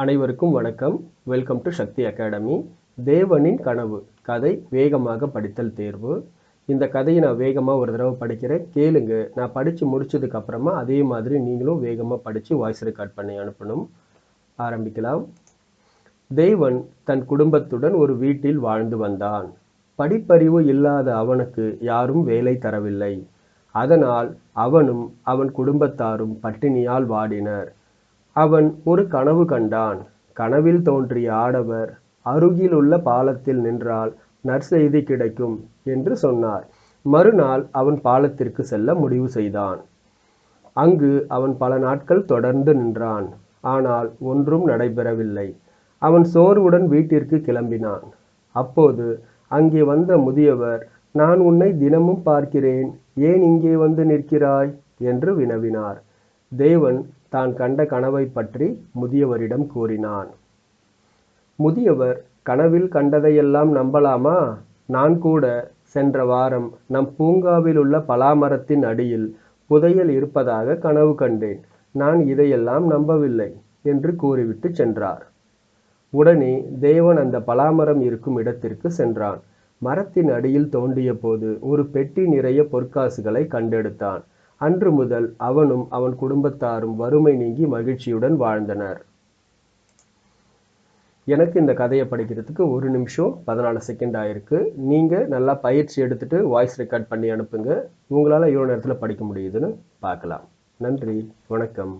அனைவருக்கும் வணக்கம். Welcome to Sakthi academy தேவனின் கனவு கதை வேகமாக படித்தல் தேர்வு. இந்த கதையை நான் வேகமாக ஒரு தடவை படிக்கிறேன். கேளுங்க. நான் படித்து முடிச்சதுக்கு அப்புறமா அதே மாதிரி நீங்களும் வேகமாக படித்து வாய்ஸ் ரெக்கார்ட் பண்ணி அனுப்பணும். ஆரம்பிக்கலாம். தேவன் தன் குடும்பத்துடன் ஒரு வீட்டில் வாழ்ந்து வந்தான். படிப்பறிவு இல்லாத அவனுக்கு யாரும் வேலை தரவில்லை. அதனால் அவனும் அவன் குடும்பத்தாரும் பட்டினியால் வாடினர். அவன் ஒரு கனவு கண்டான். கனவில் தோன்றிய ஆடவர் அருகில் உள்ள பாலத்தில் நின்றால் நற்செய்தி கிடைக்கும் என்று சொன்னார். மறுநாள் அவன் பாலத்திற்கு செல்ல முடிவு செய்தான். அங்கு அவன் பல நாட்கள் தொடர்ந்து நின்றான். ஆனால் ஒன்றும் நடைபெறவில்லை. அவன் சோர்வுடன் வீட்டிற்கு கிளம்பினான். அப்போது அங்கே வந்த முதியவர் நான் உன்னை தினமும் பார்க்கிறேன். ஏன் இங்கே வந்து நிற்கிறாய்? என்று வினவினார். தேவன் தான் கண்ட கனவை பற்றி முதியவரிடம் கூறினான். முதியவர் கனவில் கண்டதையெல்லாம் நம்பலாமா? நான் கூட சென்ற வாரம் நம் பூங்காவில் உள்ள பலாமரத்தின் அடியில் புதையல் இருப்பதாக கனவு கண்டேன். நான் இதையெல்லாம் நம்பவில்லை என்று கூறிவிட்டு சென்றார். உடனே தேவன் அந்த பலாமரம் இருக்கும் இடத்திற்கு சென்றான். மரத்தின் அடியில் தோண்டிய போது ஒரு பெட்டி நிறைய பொற்காசுகளை கண்டெடுத்தான். அன்று முதல் அவனும் அவன் குடும்பத்தாரும் வறுமை நீங்கி மகிழ்ச்சியுடன் வாழ்ந்தனர். எனக்கு இந்த கதையை படிக்கிறதுக்கு ஒரு நிமிஷம் பதினாலு செகண்ட் ஆயிருக்கு. நீங்கள் நல்லா பயிற்சி எடுத்துகிட்டு வாய்ஸ் ரெக்கார்ட் பண்ணி அனுப்புங்க. உங்களால் இவ்வளோ நேரத்தில் படிக்க முடியுதுன்னு பார்க்கலாம். நன்றி. வணக்கம்.